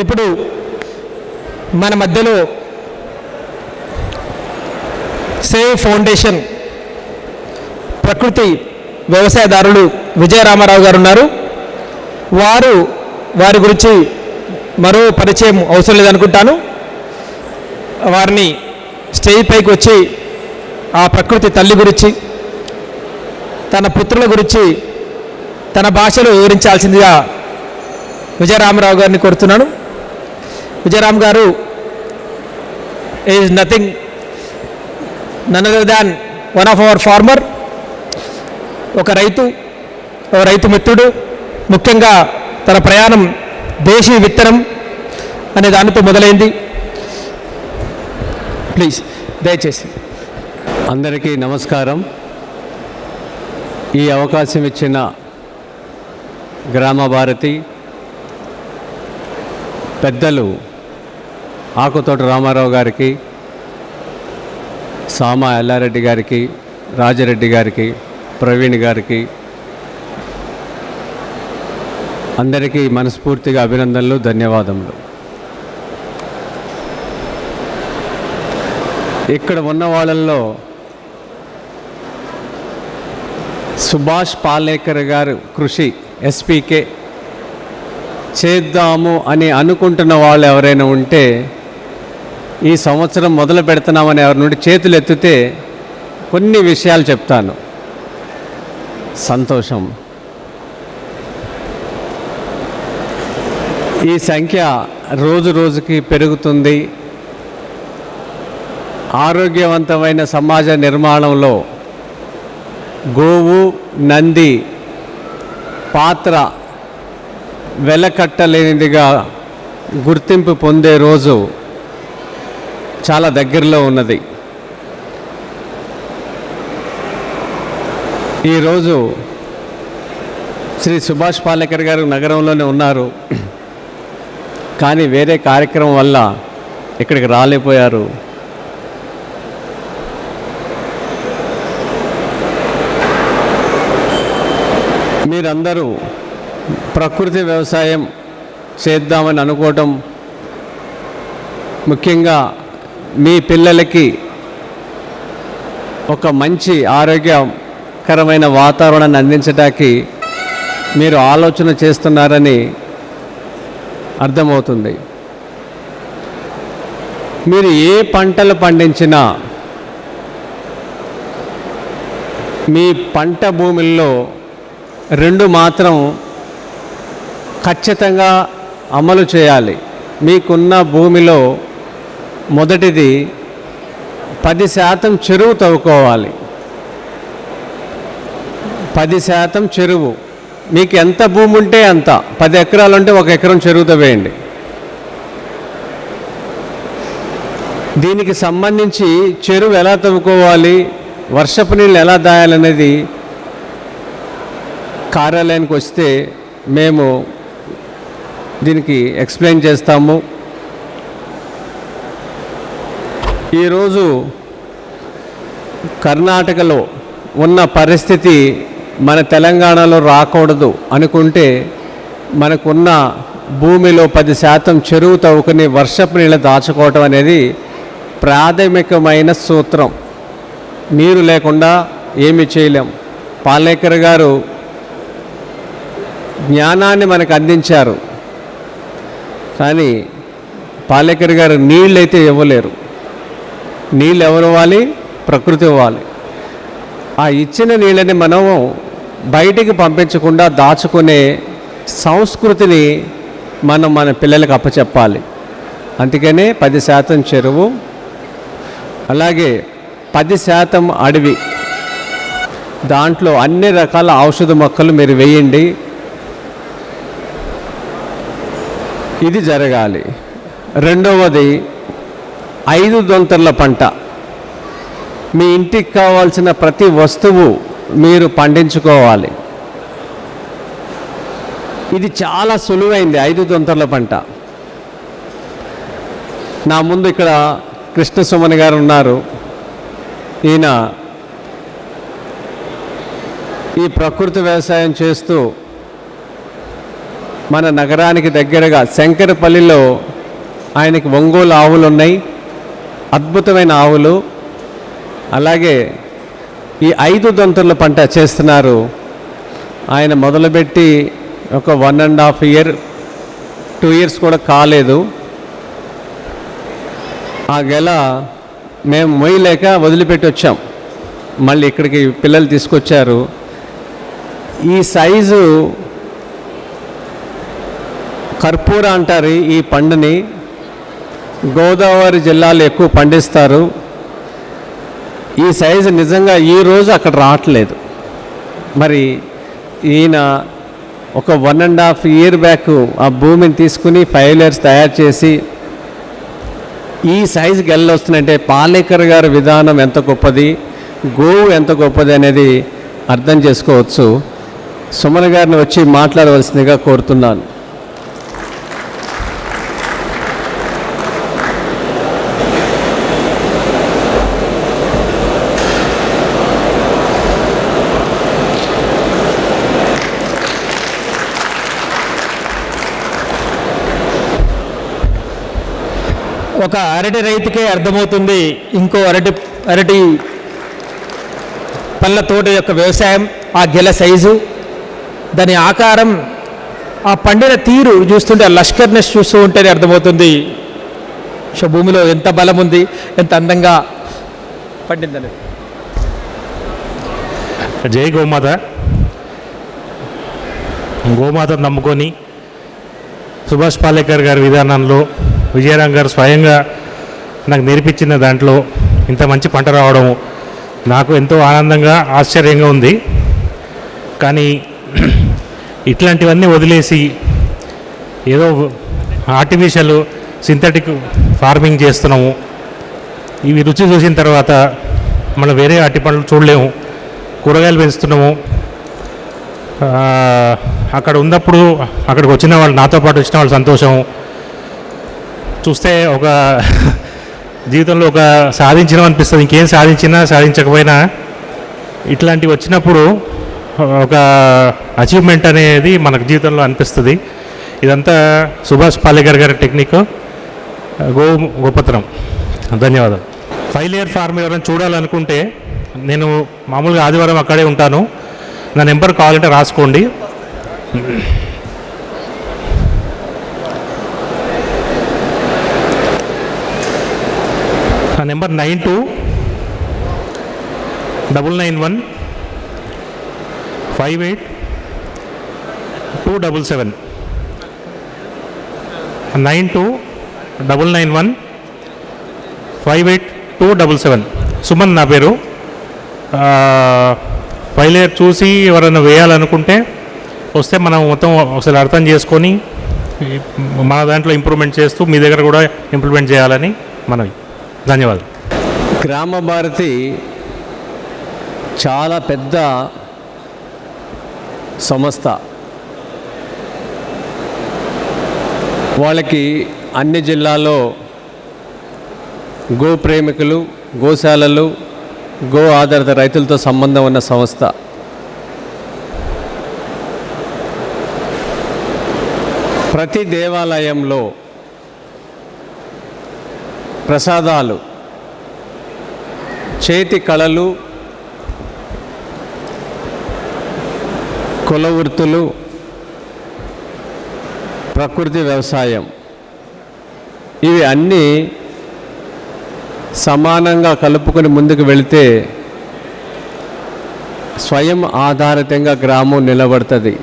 ఇప్పుడు మన మధ్యలో సేవ్ ఫౌండేషన్ ప్రకృతి వ్యవసాయదారులు విజయరామారావు గారు ఉన్నారు. వారు వారి గురించి మరో పరిచయం అవసరం లేదనుకుంటాను. వారిని స్టేజ్ పైకి వచ్చి ఆ ప్రకృతి తల్లి గురించి తన పుత్రుల గురించి తన భాషలో వివరించాల్సిందిగా విజయరామరావు గారిని కోరుతున్నాను. విజయరామ్ గారు is nothing none other than one of our farmer ఒక రైతు ఒక రైతు మిత్రుడు ముఖ్యంగా తన ప్రయాణం దేశీ విత్తనం అనే దానితో మొదలైంది. ప్లీజ్ దయచేసి. అందరికీ నమస్కారం. ఈ అవకాశం ఇచ్చిన గ్రామ భారతి పెద్దలు ఆకుతోట రామారావు గారికి సామా ఎల్లారెడ్డి గారికి రాజరెడ్డి గారికి ప్రవీణ్ గారికి అందరికీ మనస్ఫూర్తిగా అభినందనలు ధన్యవాదములు. ఇక్కడ ఉన్న వాళ్ళల్లో సుభాష్ పాలేకర్ గారు కృషి ఎస్పీకే చేద్దాము అని అనుకుంటున్న వాళ్ళు ఎవరైనా ఉంటే ఈ సంవత్సరం మొదలు పెడుతున్నామని ఎవరి నుండి చేతులు ఎత్తితే కొన్ని విషయాలు చెప్తాను. సంతోషం. ఈ సంఖ్య రోజు రోజుకి పెరుగుతుంది. ఆరోగ్యవంతమైన సమాజ నిర్మాణంలో గోవు నంది పాత్ర వెలకట్టలేనిదిగా గుర్తింపు పొందే రోజు చాలా దగ్గరలో ఉన్నది. ఈరోజు శ్రీ సుభాష్ పాలేకర్ గారు నగరంలోనే ఉన్నారు. కానీ వేరే కార్యక్రమం వల్ల ఇక్కడికి రాలేపోయారు మీరందరూ ప్రకృతి వ్యవసాయం చేద్దామని అనుకోవటం ముఖ్యంగా మీ పిల్లలకి ఒక మంచి ఆరోగ్యకరమైన వాతావరణాన్ని అందించడానికి మీరు ఆలోచన చేస్తున్నారని అర్థమవుతుంది. మీరు ఏ పంటలు పండించినా మీ పంట భూముల్లో రెండు మాత్రం ఖచ్చితంగా అమలు చేయాలి. మీకున్న భూమిలో మొదటిది పది శాతం చెరువు తవ్వుకోవాలి. పది శాతం చెరువు. మీకు ఎంత భూమి ఉంటే అంత. పది ఎకరాలు ఉంటే ఒక ఎకరం చెరువు తవ్వేయండి. దీనికి సంబంధించి చెరువు ఎలా తవ్వుకోవాలి వర్షపు నీళ్ళు ఎలా దాయాలనేది కార్యాలయానికి వస్తే మేము దీనికి ఎక్స్ప్లెయిన్ చేస్తాము. ఈరోజు కర్ణాటకలో ఉన్న పరిస్థితి మన తెలంగాణలో రాకూడదు అనుకుంటే మనకున్న భూమిలో పది శాతం చెరువు తవ్వుకుని వర్షపు నీళ్ళు దాచుకోవటం అనేది ప్రాథమికమైన సూత్రం. నీరు లేకుండా ఏమి చేయలేం. పాలేకర్ గారు జ్ఞానాన్ని మనకు అందించారు. కానీ పాలేకర్ గారు నీళ్ళైతే ఇవ్వలేరు. నీళ్ళు ఎవరు ఇవ్వాలి ప్రకృతి ఇవ్వాలి. ఆ ఇచ్చిన నీళ్ళని మనము బయటికి పంపించకుండా దాచుకునే సంస్కృతిని మనం మన పిల్లలకు అప్పచెప్పాలి. అందుకనే పది శాతం చెరువు అలాగే పది శాతం అడవి. దాంట్లో అన్ని రకాల ఔషధ మొక్కలు మీరు వేయండి. ఇది జరగాలి. రెండవది ఐదు దొంతర్ల పంట. మీ ఇంటికి కావాల్సిన ప్రతి వస్తువు మీరు పండించుకోవాలి. ఇది చాలా సులువైంది ఐదు దొంతర్ల పంట. నా ముందు ఇక్కడ కృష్ణ సుమన్ గారు ఉన్నారు. ఈయన ఈ ప్రకృతి వ్యవసాయం చేస్తూ మన నగరానికి దగ్గరగా శంకరపల్లిలో ఆయనకి ఒంగోలు ఆవులు ఉన్నాయి అద్భుతమైన ఆవులు. అలాగే ఈ ఐదు దొంతుల పంట చేస్తున్నారు. ఆయన మొదలుపెట్టి ఒక one and half year two years కూడా కాలేదు. ఆ గెల మేము మొయ్యలేక వదిలిపెట్టి వచ్చాం. మళ్ళీ ఇక్కడికి పిల్లలు తీసుకొచ్చారు. ఈ సైజు కర్పూర అంటారు ఈ పండుని. గోదావరి జిల్లాలో ఎక్కువ పండిస్తారు. ఈ సైజు నిజంగా ఈ రోజు అక్కడ రావట్లేదు. మరి ఈయన ఒక one and half year back ఆ భూమిని తీసుకుని ఫైవ్ ఇయర్స్ తయారు చేసి ఈ సైజుకి వెళ్ళొస్తుందంటే పాలేకర్ గారి విధానం ఎంత గొప్పది గోవు ఎంత గొప్పది అనేది అర్థం చేసుకోవచ్చు. సుమన్ గారిని వచ్చి మాట్లాడవలసిందిగా కోరుతున్నాను. ఒక అరటి రైతుకే అర్థమవుతుంది ఇంకో అరటి అరటి పళ్ళ తోట యొక్క వ్యవసాయం ఆ గెల సైజు దాని ఆకారం ఆ పండిన తీరు చూస్తుంటే ఆ లష్కర్నెస్ చూస్తూ ఉంటేనే అర్థమవుతుంది. సో భూమిలో ఎంత బలం ఉంది ఎంత అందంగా పండిందని జై గోమాత. గోమాత నమ్ముకొని సుభాష్ పాలేకర్ గారి విధానంలో విజయరామ్ గారు స్వయంగా నాకు నేర్పించిన దాంట్లో ఇంత మంచి పంట రావడం నాకు ఎంతో ఆనందంగా ఆశ్చర్యంగా ఉంది. కానీ ఇట్లాంటివన్నీ వదిలేసి ఏదో ఆర్టిఫిషియల్ సింథటిక్ ఫార్మింగ్ చేస్తున్నాము. ఇవి రుచి చూసిన తర్వాత మనం వేరే అట్టి పండ్లు చూడలేము. కూరగాయలు పెంచుతున్నాము. అక్కడ ఉన్నప్పుడు అక్కడికి వచ్చిన వాళ్ళు నాతో పాటు వచ్చిన వాళ్ళు సంతోషం. చూస్తే ఒక జీవితంలో ఒక సాధించడం అనిపిస్తుంది. ఇంకేం సాధించినా సాధించకపోయినా ఇట్లాంటివి వచ్చినప్పుడు ఒక అచీవ్మెంట్ అనేది మనకు జీవితంలో అనిపిస్తుంది. ఇదంతా సుభాష్ పాలేకర్ గారి టెక్నిక్ గో గొప్పతనం ధన్యవాదాలు. ఫైవ్ ఇయర్ ఫార్మ్ ఎవరైనా చూడాలనుకుంటే నేను మామూలుగా ఆదివారం అక్కడే ఉంటాను. నా నెంబర్ కావాలంటే రాసుకోండి. Number nine two double nine one five eight two double seven. Nine two double nine one five eight two double seven. Suman నా పేరు. ఫైవ్ ఇయర్ చూసి ఎవరైనా వేయాలనుకుంటే వస్తే మనం మొత్తం ఒకసారి అర్థం చేసుకొని మన దాంట్లో ఇంప్రూవ్మెంట్ చేస్తూ మీ దగ్గర కూడా ఇంప్లిమెంట్ చేయాలని మనవి. ధన్యవాదాలు. గ్రామ భారతి చాలా పెద్ద సంస్థ. వాళ్ళకి అన్ని జిల్లాల్లో గో ప్రేమికులు గోశాలలు గో ఆధారిత రైతులతో సంబంధం ఉన్న సంస్థ. ప్రతి దేవాలయంలో ప్రసాదాలు చేతి కళలు కుల వృత్తులు ప్రకృతి వ్యవసాయం. ఇవి అన్నీ సమానంగా కలుపుకొని ముందుకు వెళితే స్వయం ఆధారితంగా గ్రామం నిలబడుతుంది.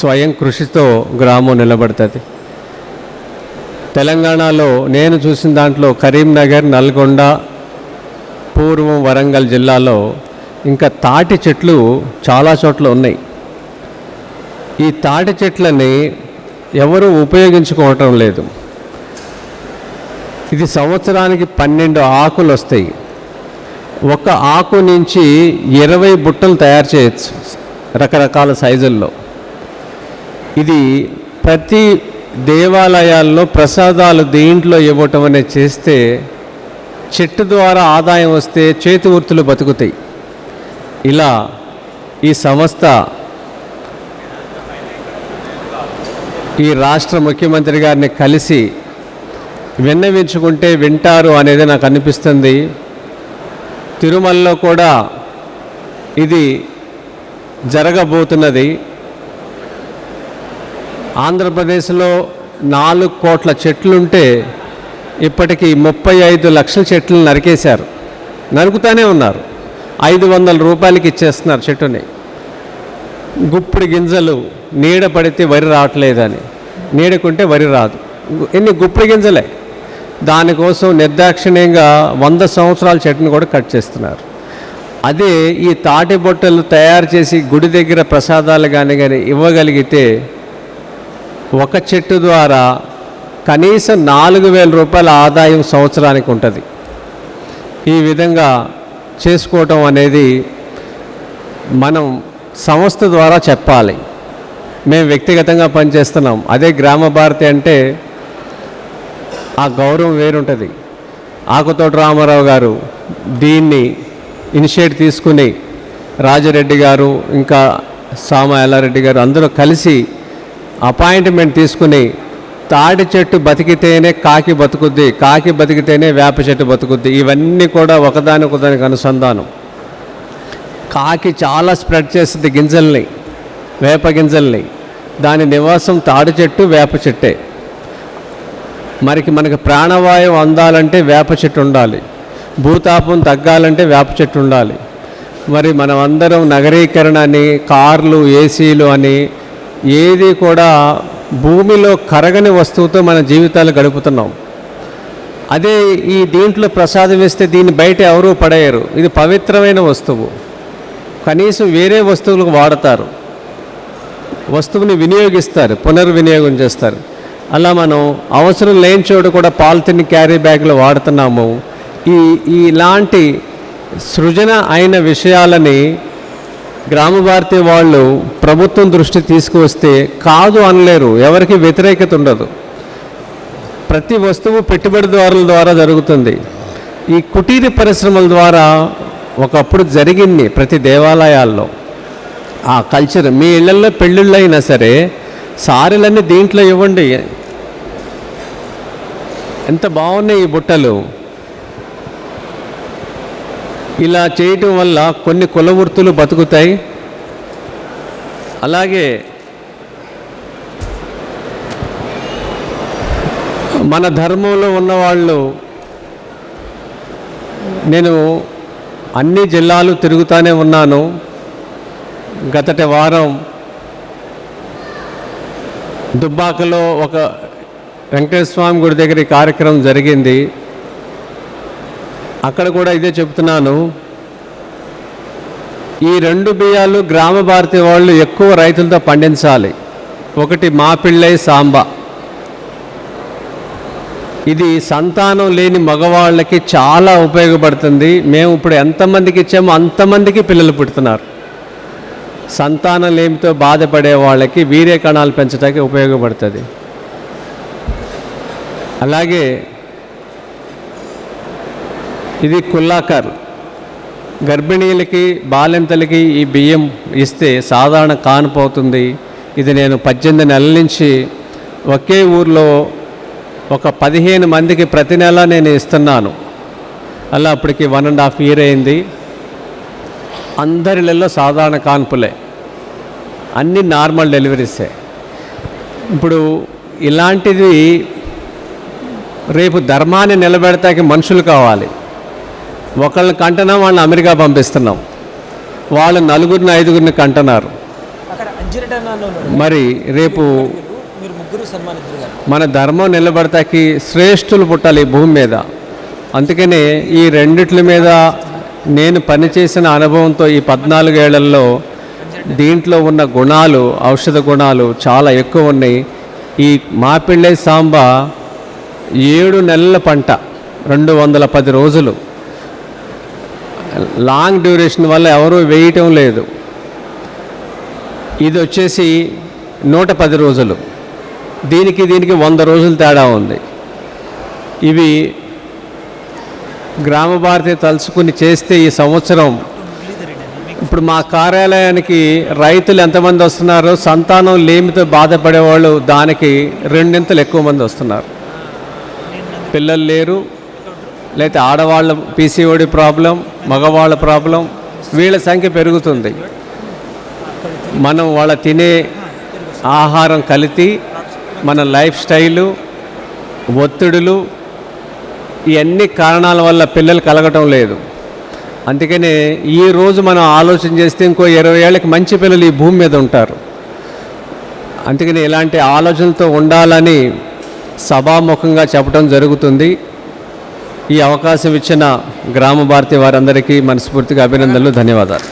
స్వయం కృషితో గ్రామం నిలబడుతుంది. తెలంగాణలో నేను చూసిన దాంట్లో కరీంనగర్ నల్గొండ పూర్వం వరంగల్ జిల్లాలో ఇంకా తాటి చెట్లు చాలా చోట్ల ఉన్నాయి. ఈ తాటి చెట్లని ఎవరు ఉపయోగించుకోవటం లేదు. ఇది సంవత్సరానికి పన్నెండు ఆకులు వస్తాయి. ఒక ఆకు నుంచి ఇరవై బుట్టలు తయారు చేయొచ్చు రకరకాల సైజుల్లో. ఇది ప్రతి దేవాలయాల్లో ప్రసాదాలు దేంట్లో ఇవ్వటం అనేది చేస్తే చెట్టు ద్వారా ఆదాయం వస్తే చేతి వృత్తులు బతుకుతాయి. ఇలా ఈ సంస్థ ఈ రాష్ట్ర ముఖ్యమంత్రి గారిని కలిసి విన్నవించుకుంటే వింటారు అనేది నాకు అనిపిస్తుంది. తిరుమలలో కూడా ఇది జరగబోతున్నది. ఆంధ్రప్రదేశ్లో నాలుగు కోట్ల చెట్లుంటే ఇప్పటికీ ముప్పై ఐదు లక్షల చెట్లు నరికేశారు. నరుకుతానే ఉన్నారు. ఐదు వందల రూపాయలకి ఇచ్చేస్తున్నారు చెట్టుని. గుప్పుడు గింజలు నీడ పడితే వరి రావట్లేదని. నీడకుంటే వరి రాదు. ఎన్ని గుప్పుడు గింజలే? దానికోసం నిర్దాక్షిణ్యంగా వంద సంవత్సరాల చెట్టుని కూడా కట్ చేస్తున్నారు. అదే ఈ తాటి బొట్టలు తయారు చేసి గుడి దగ్గర ప్రసాదాలు కానీ కానీ ఇవ్వగలిగితే ఒక చెట్టు ద్వారా కనీసం నాలుగు వేల రూపాయల ఆదాయం సంవత్సరానికి ఉంటుంది. ఈ విధంగా చేసుకోవటం అనేది మనం సంస్థ ద్వారా చెప్పాలి. మేము వ్యక్తిగతంగా పనిచేస్తున్నాం. అదే గ్రామ భారతి అంటే ఆ గౌరవం వేరుంటుంది. ఆకుతోట రామారావు గారు దీన్ని ఇనిషియేట్ తీసుకుని రాజరెడ్డి గారు ఇంకా సామ ఎల్లారెడ్డి గారు అందరూ కలిసి అపాయింట్మెంట్ తీసుకుని తాటి చెట్టు బతికితేనే కాకి బతుకుద్ది కాకి బతికితేనే వేప చెట్టు బతుకుద్ది. ఇవన్నీ కూడా ఒకదానికొకదానికి అనుసంధానం. కాకి చాలా స్ప్రెడ్ చేస్తుంది గింజల్ని వేప గింజల్ని. దాని నివాసం తాడి చెట్టు వేప చెట్టే. మరికి మనకి ప్రాణవాయువు అందాలంటే వేప చెట్టు ఉండాలి. భూతాపం తగ్గాలంటే వేప చెట్టు ఉండాలి. మరి మనం అందరం నగరీకరణ అని కార్లు ఏసీలు అని ఏది కూడా భూమిలో కరగని వస్తువుతో మన జీవితాలు గడుపుతున్నాం. అదే ఈ దీంట్లో ప్రసాదం వేస్తే దీన్ని బయట ఎవరూ పడేయరు. ఇది పవిత్రమైన వస్తువు. కనీసం వేరే వస్తువులకు వాడతారు. వస్తువుని వినియోగిస్తారు పునర్వినియోగం చేస్తారు. అలా మనం అవసరం లేని చోటు కూడా పాలిథిన్ క్యారీ బ్యాగ్లు వాడుతున్నాము. ఈ ఇలాంటి సృజన అయిన విషయాలని గ్రామ భారతి వాళ్ళు ప్రభుత్వం దృష్టి తీసుకువస్తే కాదు అనలేరు. ఎవరికి వ్యతిరేకత ఉండదు. ప్రతి వస్తువు పెట్టుబడిదారుల ద్వారా జరుగుతుంది. ఈ కుటీర పరిశ్రమల ద్వారా ఒకప్పుడు జరిగింది ప్రతి దేవాలయాల్లో. ఆ కల్చర్ మీ ఇళ్ళల్లో పెళ్ళిళ్ళు అయినా సరే సారీలన్నీ దీంట్లో ఇవ్వండి. ఎంత బాగున్నాయి ఈ బుట్టలు. ఇలా చేయటం వల్ల కొన్ని కుల వృత్తులు బతుకుతాయి. అలాగే మన ధర్మంలో ఉన్నవాళ్ళు నేను అన్ని జిల్లాలు తిరుగుతూనే ఉన్నాను. గతటి వారం దుబ్బాకలో ఒక వెంకటేశ్వర స్వామి గుడి దగ్గర కార్యక్రమం జరిగింది. అక్కడ కూడా ఇదే చెప్తున్నాను. ఈ రెండు బియ్యాలు గ్రామ భారతి వాళ్ళు ఎక్కువ రైతులతో పండించాలి. ఒకటి మాపిళ్ళై సాంబ. ఇది సంతానం లేని మగవాళ్ళకి చాలా ఉపయోగపడుతుంది. మేము ఇప్పుడు ఎంతమందికి ఇచ్చామో అంతమందికి పిల్లలు పుడుతున్నారు. సంతానం లేమితో బాధపడే వాళ్ళకి వీర్య కణాలు పెంచడానికి ఉపయోగపడుతుంది. అలాగే ఇది కుల్లాకర్. గర్భిణీలకి బాలింతలకి ఈ బియ్యం ఇస్తే సాధారణ కానుపోతుంది ఇది నేను పద్దెనిమిది నెలల నుంచి ఒకే ఊర్లో ఒక పదిహేను మందికి ప్రతి నెల నేను ఇస్తున్నాను. అలా అప్పటికి వన్ అండ్ హాఫ్ ఇయర్ అయింది. అందరిలో సాధారణ కాన్పులే. అన్ని నార్మల్ డెలివరీసే. ఇప్పుడు ఇలాంటిది రేపు ధర్మాన్ని నిలబెడతాకి మనుషులు కావాలి. ఒకళ్ళని కంటున్నాం వాళ్ళని అమెరికా పంపిస్తున్నాం. వాళ్ళు నలుగురిని ఐదుగురిని కంటున్నారు మరి రేపు మన ధర్మం నిలబడతాకి శ్రేష్ఠులు పుట్టాలి ఈ భూమి మీద. అందుకనే ఈ రెండిట్ల మీద నేను పనిచేసిన అనుభవంతో ఈ పద్నాలుగేళ్ళలో దీంట్లో ఉన్న గుణాలు ఔషధ గుణాలు చాలా ఎక్కువ ఉన్నాయి. ఈ మాపిళ్ళై సాంబ ఏడు నెలల పంట రెండు వందల పది రోజులు. లాంగ్ డ్యూరేషన్ వల్ల ఎవరూ వేయటం లేదు. ఇది వచ్చేసి నూట పది రోజులు. దీనికి దీనికి వంద రోజులు తేడా ఉంది. ఇవి గ్రామ భారతి తలుచుకుని చేస్తే ఈ సంవత్సరం ఇప్పుడు మా కార్యాలయానికి రైతులు ఎంతమంది వస్తున్నారో సంతానం లేమితో బాధపడే వాళ్ళు దానికి రెండింతలు ఎక్కువ మంది వస్తున్నారు. పిల్లలు లేరు లేకపోతే ఆడవాళ్ళ పీసీఓడి ప్రాబ్లం మగవాళ్ళ ప్రాబ్లం వీళ్ళ సంఖ్య పెరుగుతుంది. మనం వాళ్ళ తినే ఆహారం కలితి మన లైఫ్ స్టైలు ఒత్తిడులు ఇవన్నీ కారణాల వల్ల పిల్లలు కలగటం లేదు. అందుకనే ఈ రోజు మనం ఆలోచన చేస్తే ఇంకో ఇరవై ఏళ్ళకి మంచి పిల్లలు ఈ భూమి మీద ఉంటారు. అందుకని ఇలాంటి ఆలోచనలతో ఉండాలని సభాముఖంగా చెప్పడం జరుగుతుంది. ఈ అవకాశం ఇచ్చిన గ్రామ భారతి వారందరికీ మనస్ఫూర్తిగా అభినందనలు ధన్యవాదాలు.